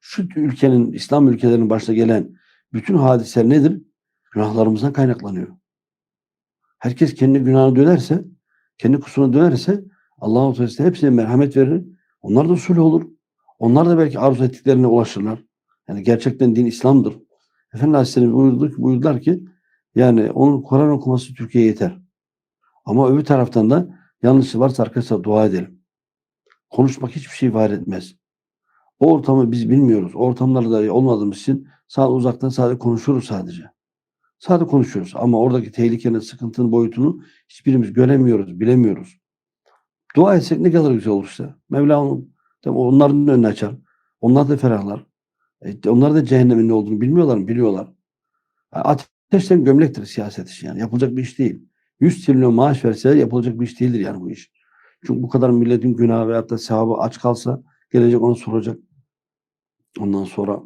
Şu ülkenin, İslam ülkelerinin başta gelen bütün hadiseler nedir? Günahlarımızdan kaynaklanıyor. Herkes kendi günahına dönerse, kendi kusuruna dönerse Allah-u Teala hepsine merhamet verir. Onlar da sulh olur. Onlar da belki arzu ettiklerine ulaşırlar. Yani gerçekten din İslam'dır. Efendimiz Aleyhisselam buyurdu, buyurdular ki yani onun Kur'an okuması Türkiye'ye yeter. Ama öbür taraftan da yanlışı varsa arkadaşlar dua edelim. Konuşmak hiçbir şey var etmez. O ortamı biz bilmiyoruz. O ortamlarda olmadığımız için sadece uzaktan sadece konuşuruz sadece. Sadece konuşuyoruz ama oradaki tehlikenin, sıkıntının boyutunu hiçbirimiz göremiyoruz, bilemiyoruz. Dua etsek ne kadar güzel olur işte. Mevla onun, onların önünü açar. Onlar da ferahlar. E, onlar da cehennemin ne olduğunu bilmiyorlar mı? Biliyorlar. Ateşten gömlektir siyaset işi yani. Yapılacak bir iş değil. 100 trilyon maaş verseler yapılacak bir iş değildir yani bu iş. Çünkü bu kadar milletin günahı veyahut da sevabı aç kalsa gelecek onu soracak. Ondan sonra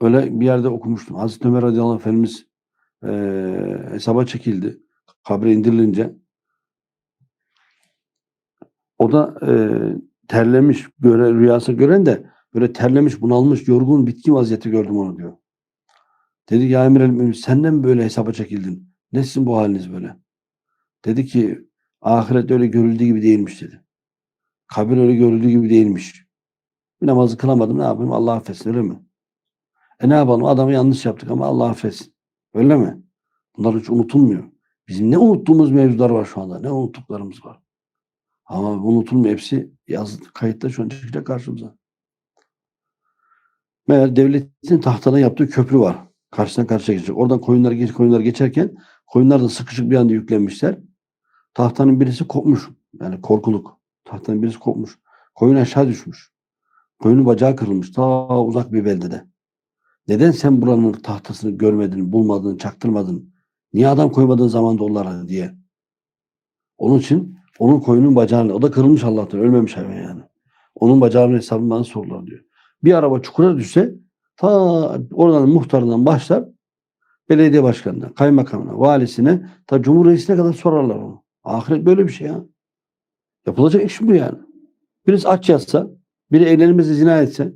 öyle bir yerde okumuştum. Hazreti Ömer radıyallahu anh Efendimiz e, hesaba çekildi. Kabre indirilince o da e, terlemiş göre, rüyası gören de böyle terlemiş, bunalmış, yorgun, bitkin vaziyette gördüm onu diyor. Dedi ya emir el senden böyle hesaba çekildin? Ne sizin bu haliniz böyle? Dedi ki ahiret öyle görüldüğü gibi değilmiş dedi. Kabir öyle görüldüğü gibi değilmiş. Bir namazı kılamadım ne yapayım Allah affetsin öyle mi? E ne yapalım adamı yanlış yaptık ama Allah affetsin. Öyle mi? Bunlar hiç unutulmuyor. Bizim ne unuttuğumuz mevzular var şu anda. Ne unuttuklarımız var. Ama unutulmuyor. Hepsi yaz, kayıtta şu an çıkacak karşımıza. Meğer devletin tahtına yaptığı köprü var. Karşısına karşıya geçecek. Oradan koyunlar, geç, koyunlar geçerken koyunlar da sıkışık bir anda yüklenmişler. Tahtanın birisi kopmuş. Yani korkuluk. Tahtanın birisi kopmuş. Koyun aşağı düşmüş. Koyunun bacağı kırılmış. Ta uzak bir beldede. Neden sen buranın tahtasını görmedin, bulmadın, çaktırmadın? Niye adam koymadığın zaman onlara diye. Onun için onun koyunun bacağını, o da kırılmış Allah'tan, ölmemiş hayvan yani. Onun bacağının hesabını bana sordular diyor. Bir araba çukura düşse ta oradan muhtarından başlar belediye başkanına, kaymakamına, valisine ta cumhur reisine kadar sorarlar onu. Ahiret böyle bir şey ya. Yapılacak iş bu yani. Birisi aç yatsa, biri evlenmesi zina etse,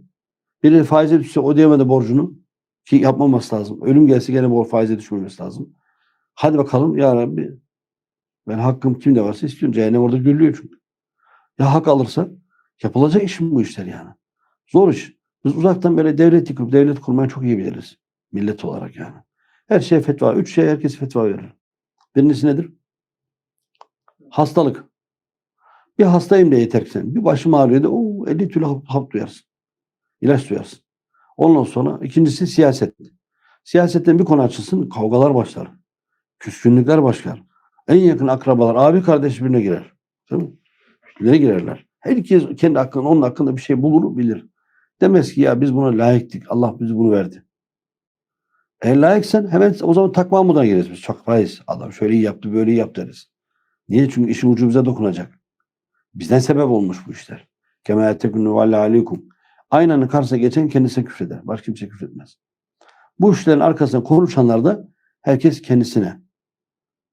biri faize düşse ödeyemedi borcunu ki yapmaması lazım. Ölüm gelse gene bu faize düşmemesi lazım. Hadi bakalım ya Rabbi ben hakkım kimde varsa istiyorum. Cehennem orada gürlüyor çünkü. Ya hak alırsa yapılacak iş mi bu işler yani? Zor iş. Biz uzaktan böyle devlet yıkıp devlet kurmayı çok iyi biliriz. Millet olarak yani. Her şeye fetva. Üç şey herkes fetva verir. Birincisi nedir? Hastalık. Bir hastayım da yeter ki sen. Bir başım ağrıyor da o 50 türlü hap, hap duyarsın. İlaç duyarsın. Ondan sonra ikincisi siyaset. Siyasetten bir konu açılsın kavgalar başlar. Küskünlükler başlar. En yakın akrabalar abi kardeş birine girer. Değil mi? Birbirine girerler. Herkes kendi hakkında onun hakkında bir şey bulur bilir. Demez ki ya biz buna layıktık. Allah bizi bunu verdi. Eğer layıksan hemen o zaman takma mıdan gireriz biz. Çok faiz. Adam şöyle iyi yaptı böyle iyi yaptı deriz. Niye? Çünkü işin ucu bize dokunacak. Bizden sebep olmuş bu işler. Kema ettekunu ve aleykum. Aynanın karşısına geçen kendisine küfreder. Başka kimse küfretmez. Bu işlerin arkasında konuşanlar da herkes kendisine.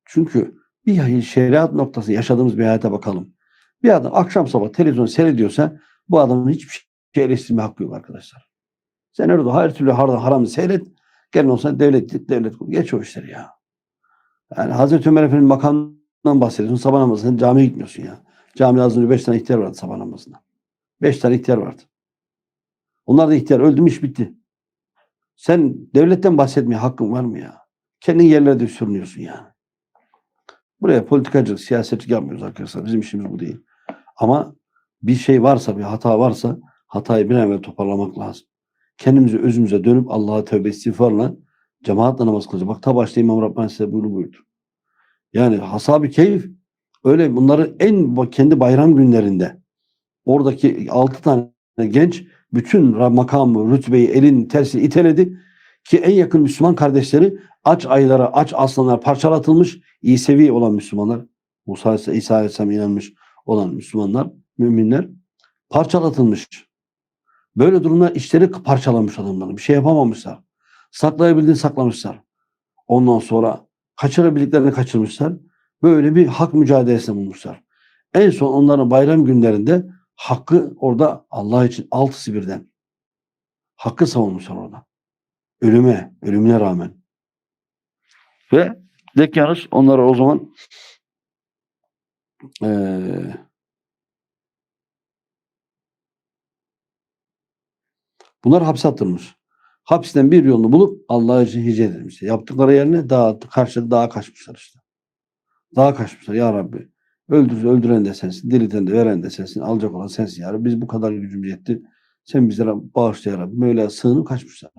Çünkü bir şeriat noktası yaşadığımız bir hayata bakalım. Bir adam akşam sabah televizyon seyrediyorsa bu adamın hiçbir şey eleştirme hakkı yok arkadaşlar. Sen orada her türlü haram, haramı seyret. Gelin olsan devlet, devlet geç o işleri ya. Yani Hazreti Ömer Efendi'nin makamından bahsediyorsun. Sabah namazında camiye gitmiyorsun ya. Camide az önce beş tane ihtiyar vardı sabah namazında. Beş tane ihtiyar vardı. Onlar da ihtiyar. Öldü mü iş bitti. Sen devletten bahsetmeye hakkın var mı ya? Kendin yerlerde sürünüyorsun yani. Buraya politikacılık, siyasetçilik yapmıyoruz arkadaşlar. Bizim işimiz bu değil. Ama bir şey varsa, bir hata varsa hatayı bir an evvel toparlamak lazım. Kendimizi özümüze dönüp Allah'a tövbe istiğfarla cemaatle namaz kılacak. Bak ta başta İmam Rabbani size bunu buyurdu. Yani hasab-ı keyif öyle bunları en kendi bayram günlerinde oradaki altı tane genç bütün makamı, rütbeyi elin tersi iteledi ki en yakın Müslüman kardeşleri aç aylara, aç aslanlar parçalatılmış İsevi olan Müslümanlar, Musa İsa Aleyhisselam inanmış olan Müslümanlar, müminler parçalatılmış. Böyle durumlar işleri parçalamış adamların. Bir şey yapamamışlar. Saklayabildiğini saklamışlar. Ondan sonra kaçırabildiklerini kaçırmışlar. Böyle bir hak mücadelesine bulmuşlar. En son onların bayram günlerinde hakkı orada Allah için altısı birden Hakkı savunmuşlar orada. Ölüme, ölümüne rağmen. Ve Dekyanus onlara o zaman eee bunlar hapse attırmış. Hapisten bir yolunu bulup Allah için hicret etmişler. Yaptıkları yerine dağa, karşı dağa kaçmışlar işte. Dağa kaçmışlar. Ya Rabbi öldür, öldüren de sensin, dirilten de veren de sensin, alacak olan sensin ya. Biz bu kadar gücümüz yetti. Sen bizlere bağışla ya Rabbi. Böyle sığınıp kaçmışlar.